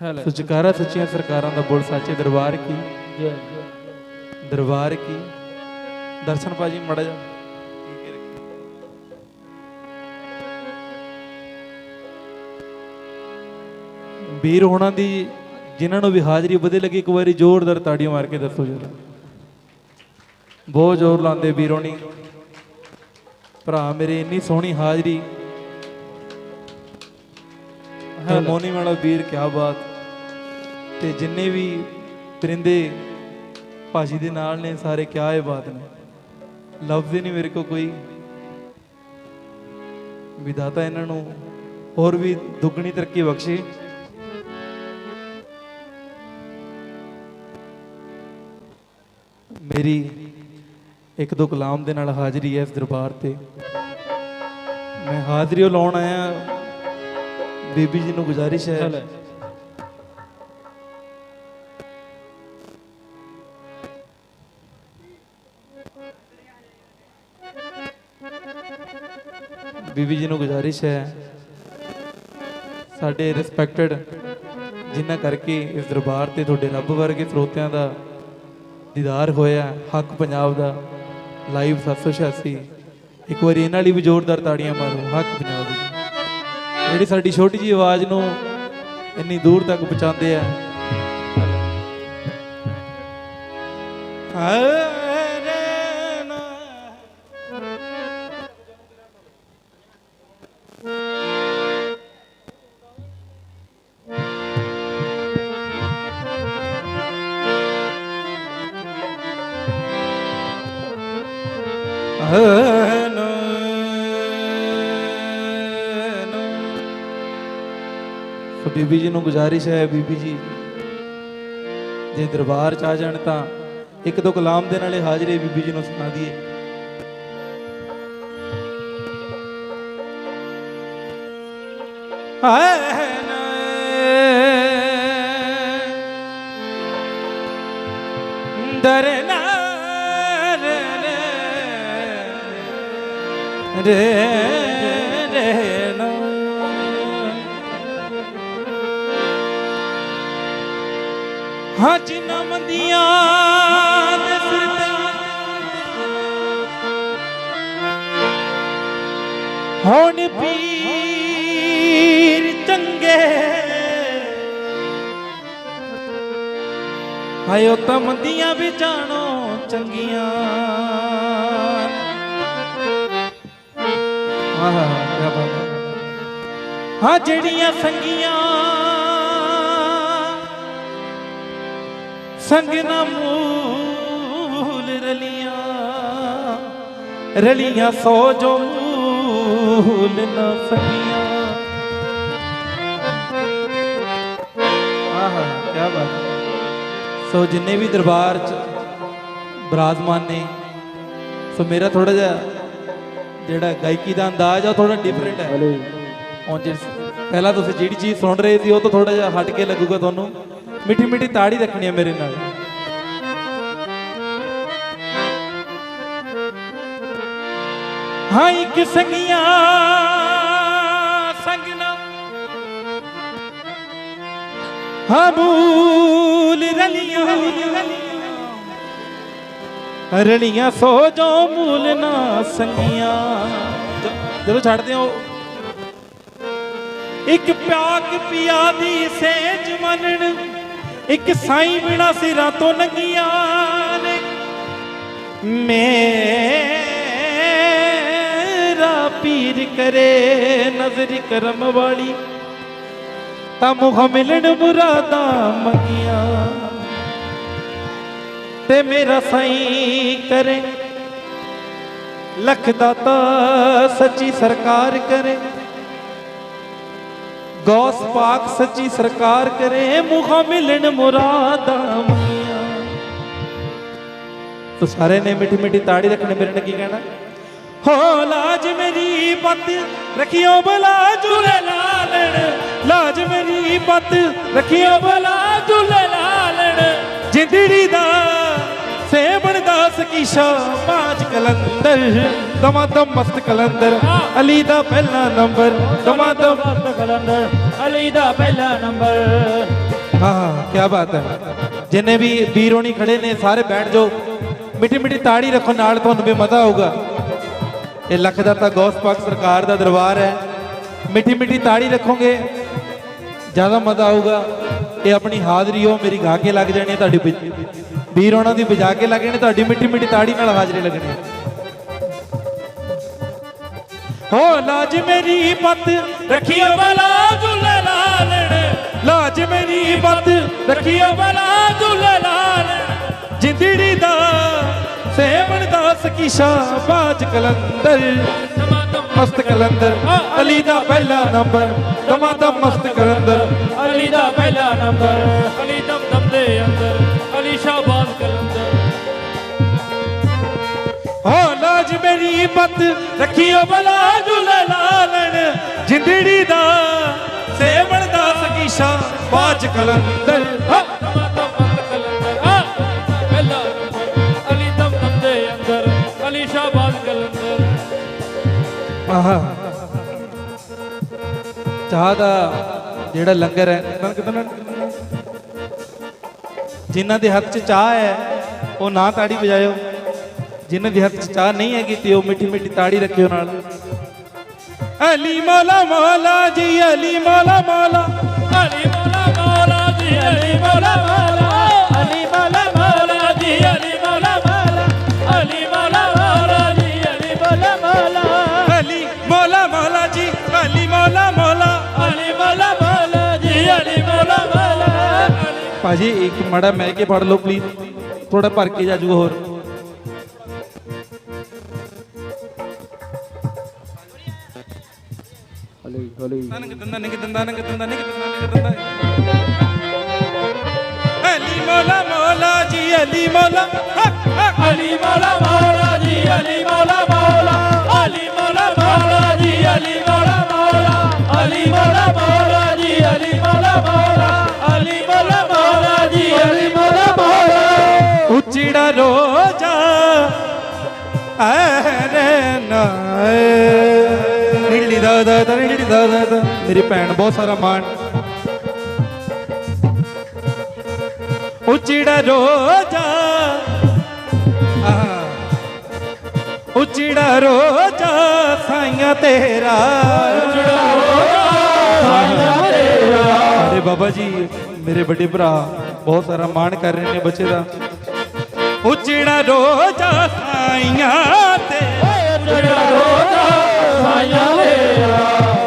ਸੋ ਜਕਾਰਾ ਸੱਚੀਆਂ ਸਰਕਾਰਾਂ ਦਾ ਬੋਲ ਸਾਚੇ ਦਰਬਾਰ ਕੀ? ਜੈ ਦਰਬਾਰ ਕੀ? ਦਰਸ਼ਨ ਭਾਜੀ ਮੜਾ ਜਾ। ਵੀਰ ਹੋਣਾ ਦੀ ਜਿਨ੍ਹਾਂ ਨੂੰ ਵੀ ਹਾਜ਼ਰੀ ਵਧੇ ਲੱਗੀ ਇੱਕ ਵਾਰੀ ਜ਼ੋਰਦਾਰ ਤਾੜੀਆਂ ਮਾਰ ਕੇ ਦੱਸੋ ਜਰਾ। ਬਹੁਤ ਜ਼ੋਰ ਲਾਉਂਦੇ ਵੀਰ ਹੋਣੀ ਭਰਾ ਮੇਰੇ ਇੰਨੀ ਸੋਹਣੀ ਹਾਜ਼ਰੀ। ਹਾਰਮੋਨੀ ਵਾਲਾ ਵੀਰ ਕਿਆ ਬਾਤ। ਤੇ ਜਿੰਨੇ ਵੀ ਤਰਿੰਦੇ ਭਾਜੀ ਦੇ ਨਾਲ ਨੇ, ਸਾਰੇ ਕਿਆ ਇਹ ਬਾਤ ਨੇ। ਲਫ਼ਜ਼ ਹੀ ਨਹੀਂ ਮੇਰੇ ਕੋ ਕੋਈ। ਵਿਦਾਤਾ ਇਹਨਾਂ ਨੂੰ ਹੋਰ ਵੀ ਦੁੱਗਣੀ ਤਰੱਕੀ ਬਖਸ਼ੇ। ਮੇਰੀ ਇੱਕ ਦੋ ਕਲਾਮ ਦੇ ਨਾਲ ਹਾਜ਼ਰੀ ਹੈ ਇਸ ਦਰਬਾਰ ਤੇ। ਮੈਂ ਹਾਜ਼ਰੀ ਉਹ ਲਾਉਣ ਆਇਆ। ਬੀਬੀ ਜੀ ਨੂੰ ਗੁਜ਼ਾਰਿਸ਼ ਹੈ। ਬੀਬੀ ਜੀ ਨੂੰ ਗੁਜ਼ਾਰਿਸ਼ ਹੈ। ਸਾਡੇ ਰਿਸਪੈਕਟਡ ਜਿਨ੍ਹਾਂ ਕਰਕੇ ਇਸ ਦਰਬਾਰ ਤੇ ਤੁਹਾਡੇ ਰੱਬ ਵਰਗੇ ਸਰੋਤਿਆਂ ਦਾ ਦੀਦਾਰ ਹੋਇਆ, ਹੱਕ ਪੰਜਾਬ ਦਾ ਲਾਈਵ 786 ਇੱਕ ਵਾਰੀ ਇਹਨਾਂ ਲਈ ਵੀ ਜ਼ੋਰਦਾਰ ਤਾੜੀਆਂ ਮਾਰੋ, ਹੱਕ ਪੰਜਾਬ ਦੀ। ਜਿਹੜੀ ਸਾਡੀ ਛੋਟੀ ਜੀ ਆਵਾਜ਼ ਨੂੰ ਇੰਨੀ ਦੂਰ ਤੱਕ ਪਹੁੰਚਾਉਂਦੇ ਆ ਸੋ ਬੀਬੀ ਜੀ ਨੂੰ ਗੁਜ਼ਾਰਿਸ਼ ਹੈ, ਬੀਬੀ ਜੀ, ਜੇ ਦਰਬਾਰ ਚ ਆ ਜਾਣ ਤਾਂ ਇੱਕ ਦੋ ਕਲਾਮ ਦੇ ਨਾਲੇ ਹਾਜ਼ਰੀ ਬੀਬੀ ਜੀ ਨੂੰ ਸੁਣਾ ਦਈਏ। ਹਾਏ ਰੇ ਰੇ ਨਾ ਦੇ ਸਿਰ ਤੇ ਹੋਣ ਪੀਰ ਚੰਗੇ। ਹਾਇਓ ਤਾਂ ਵੀ ਜਾਣੋ ਚੰਗੀਆਂ। ਆਹ ਕੀ ਬਾਤ ਹਾਂ। ਜਿਹੜੀਆਂ ਸੰਗੀਆਂ ਸੰਗ ਨਾ ਮੂਲ ਰਲੀਆਂ ਰਲੀਆਂ ਸੋ ਜੋ ਮੂਲ ਨਾ ਸੰਗੀਆਂ। ਆਹਾ ਕੀ ਬਾਤ ਸੋ ਜਿੰਨੇ ਵੀ ਦਰਬਾਰ ਚ ਬਰਾਜ਼ਮਾਨ ਨੇ, ਸੋ ਮੇਰਾ ਥੋੜਾ ਜਿਹਾ ਜਿਹੜਾ ਗਾਇਕੀ ਦਾ ਅੰਦਾਜ਼ ਆ ਥੋੜਾ ਡਿਫਰੈਂਟ ਹੈ। ਹੁਣ ਜਿਸ ਪਹਿਲਾਂ ਤੁਸੀਂ ਜਿਹੜੀ ਚੀਜ਼ ਸੁਣ ਰਹੇ ਸੀ ਉਹ ਤੋਂ ਥੋੜਾ ਜਿਹਾ ਹਟ ਕੇ ਲੱਗੂਗਾ ਤੁਹਾਨੂੰ। ਮਿੱਠੀ ਮਿੱਠੀ ਤਾੜੀ ਰੱਖਣੀ ਹੈ ਮੇਰੇ ਨਾਲ। ਹਾਂ ਇੱਕ ਸੰਗੀਆਂ ਸੰਗ ਨਾ ਹਾਂ ਮੂਲ ਰਲੀਆਂ। ਰਲੀਆਂ ਸੋ ਜੋ ਮੂਲ ਨਾ ਸੰਗੀਆਂ। ਜਦੋਂ ਛੱਡਦੇ ਹੋ ਇੱਕ ਪਿਆਕ ਪਿਆ ਦੀ ਸੇਜ ਮੰਨਣ, ਇੱਕ ਸਾਈ ਬਿਨਾ ਸਿਰਾਂ ਤੋਂ ਨੰਗੀਆਂ ਨੇ। ਮੇਰਾ ਪੀਰ ਕਰੇ ਨਜ਼ਰ ਕਰਮ ਵਾਲੀ, ਤਾਂ ਮੁਖ ਮਿਲਣ ਮੁਰਾਦਾਂ ਮੰਗੀਆਂ। ਤੇ ਮੇਰਾ ਸਾਈ ਕਰੇ। ਲੱਖ ਦਾਤਾ ਸੱਚੀ ਸਰਕਾਰ ਕਰੇ। ਗੌਸ ਪਾਕ ਸੱਚੀ ਸਰਕਾਰ ਕਰੇ ਮੁਖਾ ਮਿਲਣ ਮੁਰਾਦਾਂ ਮੰਗੀਆਂ ਤੋ ਸਾਰੇ ਨੇ ਮਿੱਠੀ ਮਿੱਠੀ ਤਾੜੀ ਰੱਖਣੀ, ਮੇਰੇ ਨੇ ਕੀ ਕਹਿਣਾ? ਹੋ ਲਾਜ ਮੇਰੀ ਪਤ ਰਖਿਓ ਬਲਾ ਝੂਲੇ ਲਾਲਣ। ਲਾਜ ਮੇਰੀ ਪਤ ਰਖਿਓ ਬਲਾ ਝੂਲੇ ਲਾਲਣ। ਜਿੰਦੜੀ ਦਾ ਦਾ ਸਕੀਸ਼ਾ ਪਾਜ ਕਲੰਦਰ ਦਮਾ ਦਮ ਮਸਤ ਕਲੰਦਰ ਅਲੀ ਦਾ ਪਹਿਲਾ ਨੰਬਰ ਦਮਾ ਦਮ ਮਸਤ ਕਲੰਦਰ ਅਲੀ ਦਾ ਪਹਿਲਾ ਨੰਬਰ। ਕੀ ਬਾਤ ਹੈ। ਜਿੰਨੇ ਵੀ ਵੀਰੋਣੀ ਖੜੇ ਨੇ ਸਾਰੇ ਬੈਠ ਜਾਓ। ਮਿੱਠੀ ਮਿੱਠੀ ਤਾੜੀ ਰੱਖੋ ਨਾਲ ਤੁਹਾਨੂੰ ਵੀ ਮਜ਼ਾ ਆਊਗਾ। ਇਹ ਲਖਦਰ ਤਾਂ ਗੌਸ ਪਾਕ ਸਰਕਾਰ ਦਾ ਦਰਬਾਰ ਹੈ। ਮਿੱਠੀ ਮਿੱਠੀ ਤਾੜੀ ਰੱਖੋਗੇ ਜ਼ਿਆਦਾ ਮਜ਼ਾ ਆਊਗਾ। ਇਹ ਆਪਣੀ ਹਾਜ਼ਰੀ ਹੋ ਮੇਰੀ ਗਾ ਕੇ ਲੱਗ ਜਾਣੀ ਹੈ ਤੁਹਾਡੀ ਵੀਰ ਉਹਨਾਂ ਦੀ ਵਜਾ ਕੇ ਲੱਗਣੀ ਤੁਹਾਡੀ ਮਿੱਠੀ ਮਿੱਠੀ ਤਾੜੀ ਨਾਲ ਹਾਜ਼ਰੀ ਲੱਗਣੀ। ਹੋ ਲਾਜ ਮੇਰੀ ਪਤ ਰੱਖਿਓ ਬਲਾ ਝੁੱਲੇ ਲਾਜ ਮੇਰੀ ਪਤ ਰੱਖਿਓ ਬਲਾ ਝੁੱਲੇ ਜਿੰਦੜੀ ਦਾ ਸੇਵਣ ਦਾ ਸਕੀਸ਼ਾ ਬਾਜ ਕਲੰਦਰ। ਮਸਤ ਕਲੰਦਰ, ਅਲੀ ਦਾ ਪਹਿਲਾ ਨੰਬਰ। ਦਮਾਦਮ ਮਸਤ ਕਲੰਦਰ। ਅਲੀ ਦਾ ਪਹਿਲਾ ਨੰਬਰ, ਅਲੀ ਦਮ ਦਮ ਦੇ ਅੰਦਰ। ਅਲੀ ਸ਼ਾਬਾਜ਼ ਕਲੰਦਰ ਹੋ ਲਾਜ ਮੇਰੀ ਪਤ ਰੱਖਿਓ ਬਲਾ ਝੁੱਲੇ ਲਾਲਣ। ਜਿੰਦੜੀ ਦਾ ਸੇਵਣ ਦਾ ਸਕੀਸ਼ਾ ਬਾਜ ਕਲੰਦਰ। ਅਲੀ ਸ਼ਾਬਾਜ਼ ਕਲੰਦਰ ਆਹਾ। ਚਾਹ ਦਾ ਜਿਹੜਾ ਲੰਗਰ ਹੈ ਕਿਤਨਾ ਕਿਤਨਾ ਜਿਨ੍ਹਾਂ ਦੇ ਹੱਥ 'ਚ ਚਾਹ ਹੈ, ਉਹ ਨਾ ਤਾੜੀ ਵਜਾਇਓ। ਜਿਨ੍ਹਾਂ ਦੇ ਹੱਥ 'ਚ ਚਾਹ ਨਹੀਂ ਹੈਗੀ ਤੇ ਉਹ ਮਿੱਠੀ ਮਿੱਠੀ ਤਾੜੀ ਰੱਖਿਓ ਨਾਲ। ਅਲੀ ਮੌਲਾ ਮੌਲਾ ਜੀ, ਅਲੀ ਮੌਲਾ ਮੌਲਾ। ਅਲੀ ਮੌਲਾ ਮੌਲਾ ਜੀ, ਅਲੀ ਮੌਲਾ ਭਾਜੀ ਇੱਕ ਮੜਾ ਮੈਂ ਕੇ ਫੜ ਲਓ ਪਲੀਜ਼ ਥੋੜਾ ਭਰ ਕੇ ਜਾ ਜੂਗਾ ਹੋਰ। ਹਲੀ ਹਲੀ। ਨੰਗ ਦੰਦਾ ਨਿੰਗ ਦੰਦਾ ਨੰਗ ਦੰਦਾ ਨਿੰਗ ਦੰਦਾ ਨਿੰਗ ਦੰਦਾ ਅਲੀ ਮੌਲਾ ਮੌਲਾ ਜੀ ਅਲੀ ਮੌਲਾ। ਅਲੀ ਮੌਲਾ ਮੌਲਾ ਜੀ ਅਲੀ ਮੌਲਾ ਮੌਲਾ। ਅਲੀ ਮੌਲਾ ਮੌਲਾ ਜੀ ਅਲੀ ਮੌਲਾ। ਉਚੜਾ ਰੋਜਾ ਐਰੇ ਨਾਏ। ਨੀਲੀ ਦਾ ਦਾ ਦਾ ਨੀਲੀ ਦਾ ਦਾ ਮੇਰੀ ਭੈਣ ਬਹੁਤ ਸਾਰਾ ਮਾਣ। ਉਚੜਾ ਰੋਜਾ ਉਚੜਾ ਰੋਜਾ ਸਾਈਆਂ ਤੇਰਾ। ਉਚੜਾ ਰੋਜਾ ਅਰੇ ਬਾਬਾ ਜੀ ਮੇਰੇ ਵੱਡੇ ਭਰਾ ਬਹੁਤ ਸਾਰਾ ਮਾਣ ਕਰ ਰਹੇ ਨੇ ਬੱਚੇ ਦਾ। ਉਚੜਾ ਰੋਜਾ ਸਾਈਆਂ ਤੇ।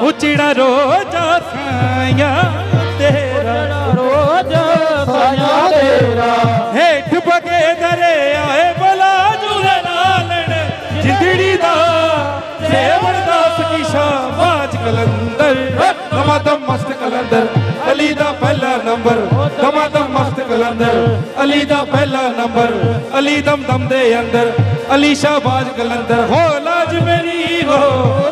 ਉਚੜਾ ਰੋਜਾ ਸਾਈਆਂ ਤੇਰਾ ਰੋਜ਼ ਸਾਇਆ ਤੇਰਾ ਹੇਠ ਬਗੇ ਦਰੇ ਆਏ ਬਲਾ ਜੁਲੇ ਲਾਲਣ ਜਿੰਦੜੀ ਦਾ ਸੇਵਣ ਦਾ ਸਕੀਸ਼ਾ ਬਾਜ ਕਲੰਦਰ। ਦਮਾਦਮ ਮਸਤ ਕਲੰਦਰ। ਅਲੀ ਦਾ ਪਹਿਲਾ ਨੰਬਰ। ਕਲੰਦਰ ਅਲੀ ਦਾ ਪਹਿਲਾ ਨੰਬਰ, ਅਲੀ ਦਮ ਦਮ ਦੇ ਅੰਦਰ, ਅਲੀ ਸ਼ਾਬਾਜ ਕਲੰਦਰ ਹੋ ਲਾਜ ਮੇਰੀ, ਹੋ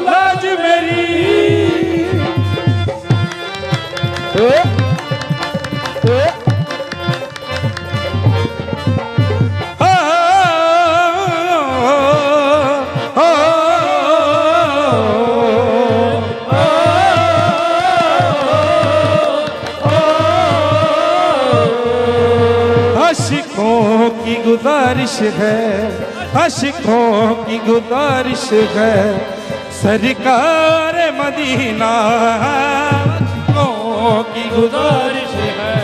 गुजारिश है आशिकों की गुजारिश है सरकार मदीना आशिकों की गुजारिश है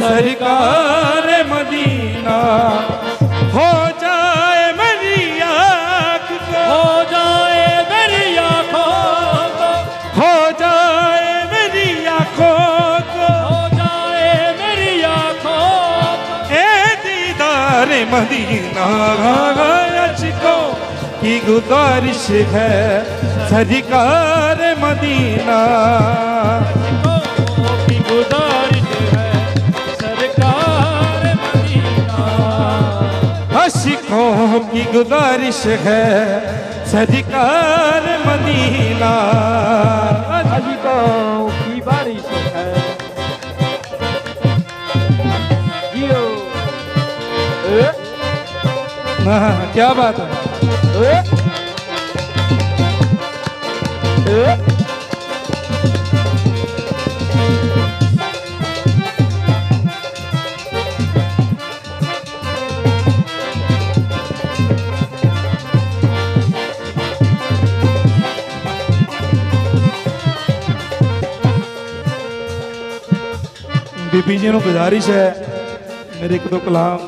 सरकार मदीना हो मदीना अशकों की गुजारिश है सरकार मदीना की गुजारिश है सरकार मदीना अशकों की गुजारिश है सरकार मदीना ਵਾਹ ਕੀ ਬਾਤ ਹੈ। ਏ ਬੀਬੀ ਜੀ ਨੂੰ ਗੁਜ਼ਾਰਿਸ਼ ਹੈ, ਮੇਰੇ ਇੱਕ ਦੋ ਕਲਾਮ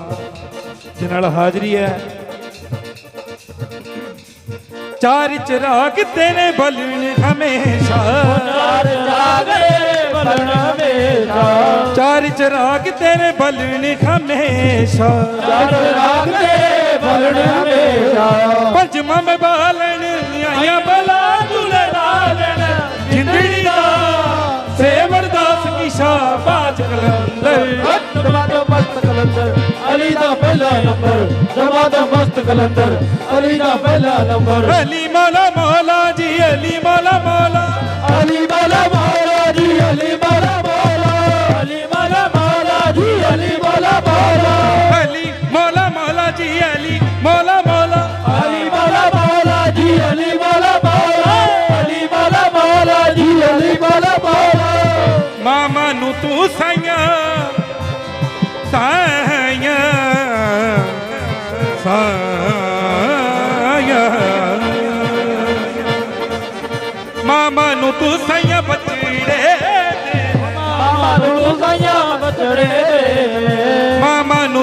ਦੇ ਨਾਲ ਹਾਜ਼ਰੀ ਹੈ। ਚਾਰ ਚਿਰਾਗ ਤੇਰੇ ਬਲਣ ਹਮੇਸ਼ਾ। ਚਾਰ ਜਾਗੇ ਬਲਣ ਹਮੇਸ਼ਾ। ਚਾਰ ਚਿਰਾਗ ਤੇਰੇ ਬਲਣ ਹਮੇਸ਼ਾ। ਚਾਰ ਜਾਗੇ ਬਲਣ ਹਮੇਸ਼ਾ। ਪੰਜਵਾਂ ਬਾਲਣ ਆਇਆ ਸੇਵੜ ਦਾਸ ਕੀ ਸ਼ਾਬਾਜ ਕਲੰਦਰ। ਜਮਾ ਦਾ ਮਸਤ ਕਲੰਦਰ ਅਲੀ ਦਾ ਪਹਿਲਾ ਨੰਬਰ ਜਮਾ ਦਾ ਮਸਤ ਕਲੰਦਰ ਅਲੀ ਦਾ ਪਹਿਲਾ ਨੰਬਰ। ਅਲੀ ਮੌਲਾ ਮੌਲਾ ਜੀ ਅਲੀ ਮੌਲਾ ਮੌਲਾ। ਅਲੀ ਮੌਲਾ ਮੌਲਾ।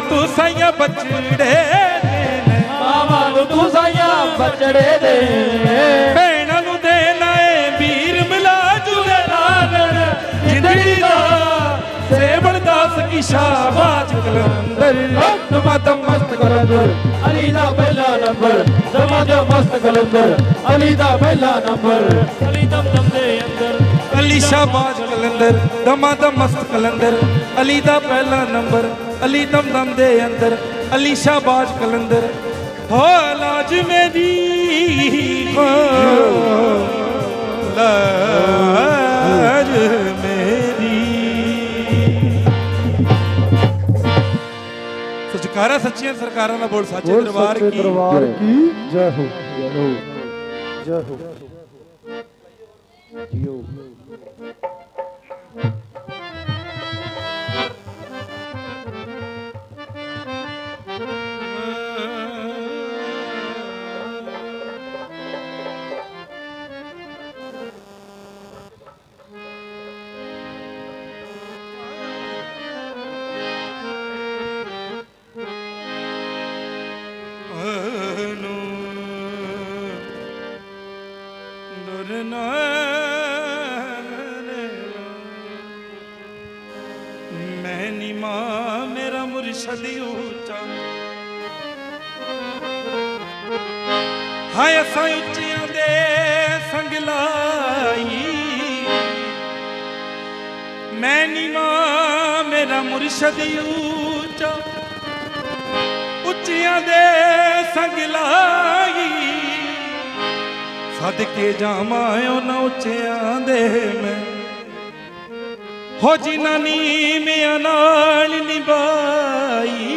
ਤੂੰ ਸਾਈਆਂ ਬਚੜੇ ਦੇ ਮਾਮਾ ਨੂੰ ਤੂੰ ਸਾਇਆ ਬਚੜੇ ਦੇ ਭੈਣਾਂ ਨੂੰ ਦੇਣਾ ਏ ਵੀਰ ਮਿਲਾ ਜੁਲੇ ਲਾਲਣ ਜਿੰਦੜੀ ਦਾ ਸੇਵਣ ਦਾਸ ਕੀ ਸ਼ਾਬਾਜ ਕਲੰਦਰ। ਜਮਾਤ ਮਸਤ ਕਲੰਦਰ। ਅਲੀ ਦਾ ਪਹਿਲਾ ਨੰਬਰ। ਜਮਾਤ ਮਸਤ ਕਲੰਦਰ। ਅਲੀ ਦਾ ਪਹਿਲਾ ਨੰਬਰ। ਅਲੀ ਦਮ ਦਮ ਦੇ ਅਲੀ ਸ਼ਾਬਾਜ ਕਲੰਦਰ ਦਮਾ ਦਮ ਮਸਤ ਕਲੰਦਰ ਅਲੀ ਦਾ ਪਹਿਲਾ ਨੰਬਰ ਅਲੀ ਦਮ ਦਮ ਦੇ ਅੰਦਰ ਅਲੀ ਸ਼ਾਬਾਜ ਕਲੰਦਰ। ਹੋ ਲਾਜ ਮੇਰੀ ਹੋ ਲਾਜ ਮੇਰੀ। ਸਚਕਾਰਾ ਸੱਚੀਆਂ ਸਰਕਾਰਾਂ ਦਾ ਬੋਲ ਸਾਚੇ ਦਰਬਾਰ ਕੀ? ਦਰਬਾਰ ਕੀ? ਜੈ ਹੋ ਜੈ ਹੋ ਜੈ ਹੋ। ਜੀਓ ਮੇਰਾ ਮੁਰਸ਼ਦ ਉੱਚਾ। ਹਾਏ ਅਸਾਂ ਉੱਚੀਆਂ ਦੇ ਸੰਗ ਲਾਈ। ਮੈਂ ਨੀ ਮਾਂ, ਮੇਰਾ ਮੁਰਸ਼ਦ ਉੱਚਾ। ਉੱਚੀਆਂ ਦੇ ਸੰਗ ਲਾਈ। ਸਦਕੇ ਜਾਵਾਂ, ਉਹਨਾਂ ਉੱਚਿਆਂ ਦੇ ਹੋ ਜਿਨ੍ਹਾਂ ਨੀਵਿਆਂ ਨਾਲ ਨਿਭਾਈ।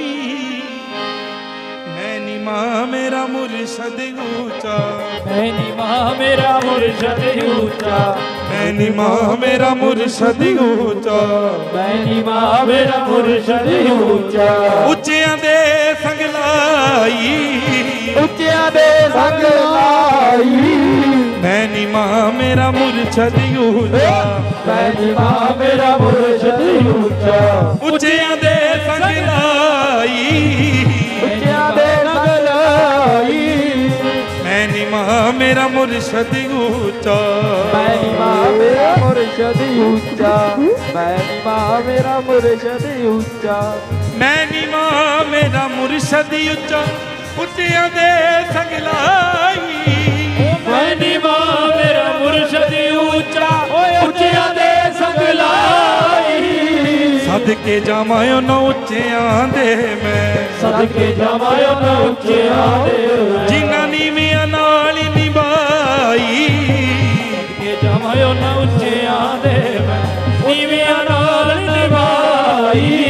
ਮੈਂ ਨੀ ਮਾਂ ਮੇਰਾ ਮੁਰਸ਼ਦ ਉੱਚਾ ਮੈਂ ਨੀ ਮਾਂ ਮੇਰਾ ਮੁਰਸ਼ਦ ਉੱਚਾ ਮੈਂ ਨੀ ਮਾਂ ਮੇਰਾ ਮੁਰਸ਼ਦ ਉੱਚਾ ਮੈਂ ਨੀ ਮਾਂ ਮੇਰਾ ਮੁਰਸ਼ਦ ਉੱਚਾ ਉੱਚਿਆਂ ਦੇ ਸੰਗ ਲਾਈ। ਉੱਚਿਆਂ ਦੇ ਸੰਗ ਲਾਈ। ਨੀ ਮਾਂ ਮੇਰਾ ਮੁਰਸ਼ਦ ਉੱਚਾ। ਨੀ ਮਾਂ ਮੇਰਾ ਮੁਰਸ਼ਦ ਉੱਚਾ। ਉੱਚਿਆਂ ਦੇ ਸੰਗ ਲਾਈ ਉੱਚਿਆਂ ਦੇ ਸੰਗ ਲਾਈ ਮੈਂ ਨੀ ਮਾਂ ਮੇਰਾ ਮੁਰਸ਼ਦ ਉੱਚਾ। ਨੀ ਮਾਂ ਮੇਰਾ ਮੁਰਸ਼ਦ ਉੱਚਾ। ਨੀ ਮਾਂ ਮੇਰਾ ਮੁਰਸ਼ਦ ਉੱਚਾ। ਮੈਂ ਨੀ ਮਾਂ ਮੇਰਾ ਮੁਰਸ਼ਦ ਉੱਚਾ। ਉੱਚਿਆਂ ਦੇ ਸੰਗ ਲਾਈ ਸਦਕੇ ਜਾਵਾਂ ਉਹਨਾਂ ਉੱਚਿਆਂ ਦੇ ਮੈਂ। ਸਦਕੇ ਜਾਵਾਂ ਉਹਨਾਂ ਉੱਚਿਆਂ ਦੇ ਜਿਨ੍ਹਾਂ ਨੀਵਿਆਂ ਨਾਲ ਨਿਭਾਈ। ਸਦਕੇ ਜਾਵਾਂ ਉਹਨਾਂ ਉੱਚਿਆਂ ਦੇ ਮੈਂ। ਨੀਵਿਆਂ ਨਾਲ ਨਿਭਾਈ।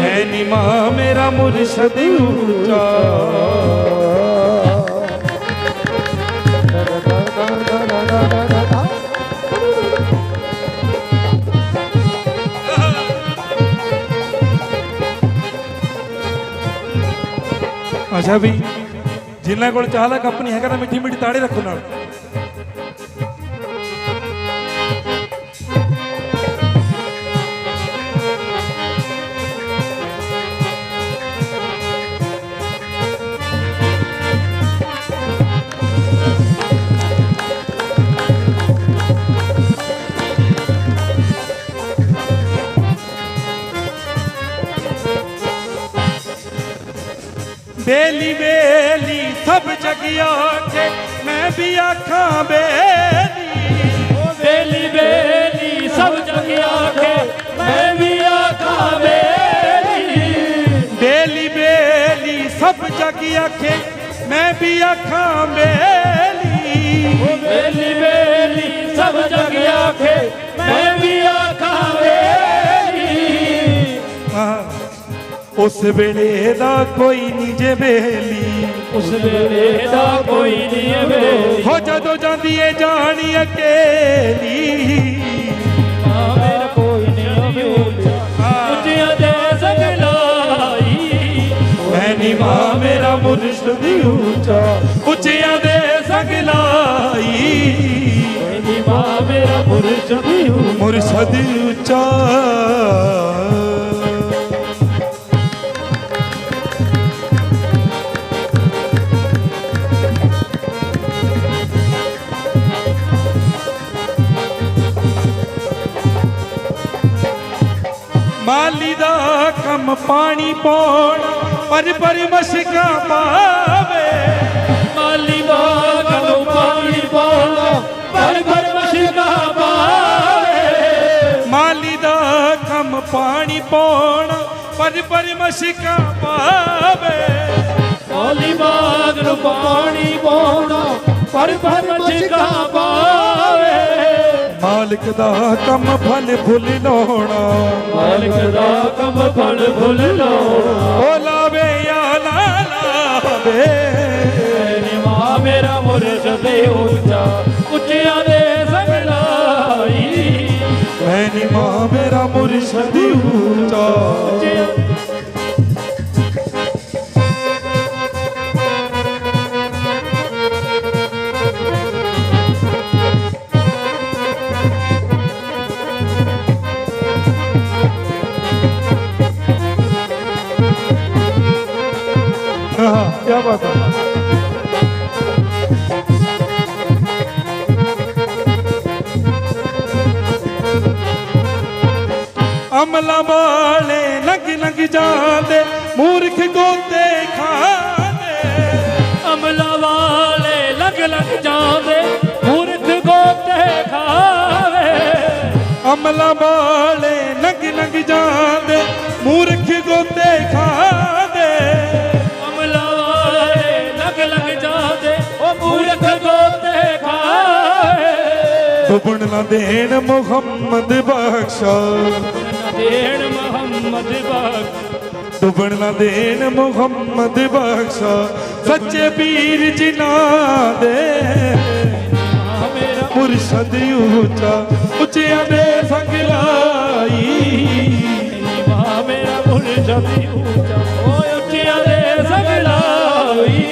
ਹੈ ਨੀ ਮਾਂ ਮੇਰਾ ਮੁਰਸ਼ਦ ਉੱਚਾ। ਅੱਛਾ ਵੀ। ਜਿਨ੍ਹਾਂ ਕੋਲ ਚਾਹ ਦਾ ਕੱਪ ਨਹੀਂ ਹੈਗਾ ਤਾਂ ਮਿੱਠੀ ਮਿੱਠੀ ਤਾੜੇ ਰੱਖੋ ਨਾਲ। ਬੇਲੀ ਬੇਲੀ ਸਭ ਜਗ ਆਖੇ ਮੈਂ ਵੀ ਆਖਾਂ ਬੇਲੀ ਬੇਲੀ ਬੇਲੀ ਸਭ ਜਗ ਆਖੇ ਮੈਂ ਵੀ ਆਖਾਂ ਬੇਲੀ ਬੇਲੀ ਬੇਲੀ ਸਭ ਜਗ ਆਖੇ ਮੈਂ ਵੀ ਆਖਾਂ ਬੇਲੀ ਉਸ ਵੇਲੇ ਦਾ ਕੋਈ ਨਹੀਂ ਜੇ ਬੇਲੀ। ਉਸ ਵੇਲੇ ਦਾ ਕੋਈ ਨਹੀਂ ਵੇਲੀ ਹੋ ਜਦੋਂ ਜਾਂਦੀ ਏ ਜਾਣੀ ਅਕੇਲੀ। ਮਾਂ ਕੋਈ ਨਹੀਂ ਵੇਲੀ ਉੱਚੀਆਂ ਦੇ ਸਗਲਾਈ ਮੈਂ ਨੀ ਮਾਂ ਮੇਰਾ ਮੁਰਸ਼ਦ ਉੱਚਾ। ਉੱਚਿਆਂ ਦੇ ਸੰਗ ਲਾਈ। ਮੇਰੀ ਮਾਂ ਮੇਰਾ ਵੀ ਹੂੰ ਮੁਰਸ਼ਦ ਉੱਚਾ। ਪਾਣੀ ਪਾਉਣਾ ਪਰ ਪਰ ਮਸ਼ਕਾ ਪਾਵੇ। ਮਾਲੀ ਬਾਗ ਨੂੰ ਪਾਣੀ ਪਾਉਣਾ ਪਰ ਪਰ ਮਸ਼ਕਾ ਪਾਵੇ। ਮਾਲੀ ਦਾ ਕੰਮ ਪਾਣੀ ਪਾਉਣਾ ਪਰ ਪਰ ਮਸ਼ਕਾ ਪਾਵੇ। ਮਾਲੀ ਬਾਗ ਨੂੰ ਪਾਣੀ ਪਾਉਣਾ ਪਰ ਪਰ ਮਸ਼ਕਾ ਪਾਵੇ। ਮਾਲਕ ਦਾ ਕੰਮ ਫਲ ਫੁੱਲ ਲਾਉਣਾ। ਮਾਲਕ ਦਾ ਕੰਮ ਫਲ ਫੁੱਲ ਲਾਉਣਾ। ਉਹ ਲਾਵੇ ਨਾ ਲਾਵੇ। ਮੇਰੀ ਮਾਂ ਮੇਰਾ ਮੁਰਸ਼ਦ ਉੱਚਾ ਉੱਚਿਆਂ ਦੇ ਸੰਗ ਲਾਈ। ਮੈਂ ਨੀ ਮਾਂ ਮੇਰਾ ਮੁਰਸ਼ਦ ਉੱਚਾ। ਉੱਚਿਆਂ ਬਾਤ ਹੈ ਅਮਲਾ ਵਾਲੇ ਲੰਘ ਲੰਘ ਜਾਂਦੇ, ਮੂਰਖ ਗੋਤੇ ਖਾਂਦੇ। ਅਮਲਾ ਵਾਲੇ ਲਗ ਲੰਗ ਜਾਂਦੇ, ਮੂਰਖ ਗੋਤੇ ਖਾਵੇ ਅਮਲਾ ਵਾਲੇ ਲੰਘ ਲੰਗ ਜਾਂਦੇ, ਮੂਰਖ ਗੋਤੇ ਖਾਂਦੇ। ਮੂਰਖ ਗੋਤੇ ਖਾਵੇ ਡੁੱਬਣ ਨਾ ਦੇਣ ਮੁਹੰਮਦ ਬਖਸ਼ਾ। ਦੇਣ ਮੁਹੰਮਦ ਬਾਗ ਡੁੱਬਣ ਨਾ ਦੇਣ ਮੁਹੰਮਦ ਬਖਸ਼ਾ। ਸੱਚੇ ਪੀਰ ਜਿਨ੍ਹਾਂ ਦੇ ਮੁਰਸ਼ਦ ਉੱਚਾ ਉੱਚਿਆਂ ਦੇ ਸੰਗ ਲਾਈ। ਮਾਂ ਮੇਰਾ ਮੁਰਸ਼ਦ ਉੱਚਾ ਓਏ ਉੱਚਿਆਂ ਦੇ ਸਗਲਾਈ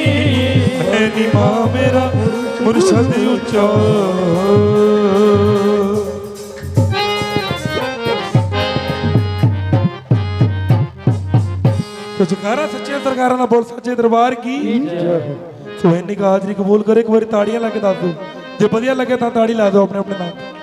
ਮੇਰੀ ਮਾਂ ਮੇਰਾ ਮੁਰਸ਼ਦ ਉੱਚਾ। ਤੋ ਜਕਾਰਾ ਸੱਚੇ ਸਰਕਾਰਾਂ ਦਾ ਬੋਲ ਸੱਚੇ ਦਰਬਾਰ ਕੀ? ਸੋ ਇੰਨੀ ਕੁ ਹਾਜ਼ਰੀ ਕਬੂਲ ਕਰੋ, ਇੱਕ ਵਾਰੀ ਤਾੜੀਆਂ ਲਾ ਕੇ ਦੱਸ ਦਿਓ। ਜੇ ਵਧੀਆ ਲੱਗੇ ਤਾਂ ਤਾੜੀ ਲਾ ਦਿਓ ਆਪਣੇ ਆਪਣੇ ਨਾਲ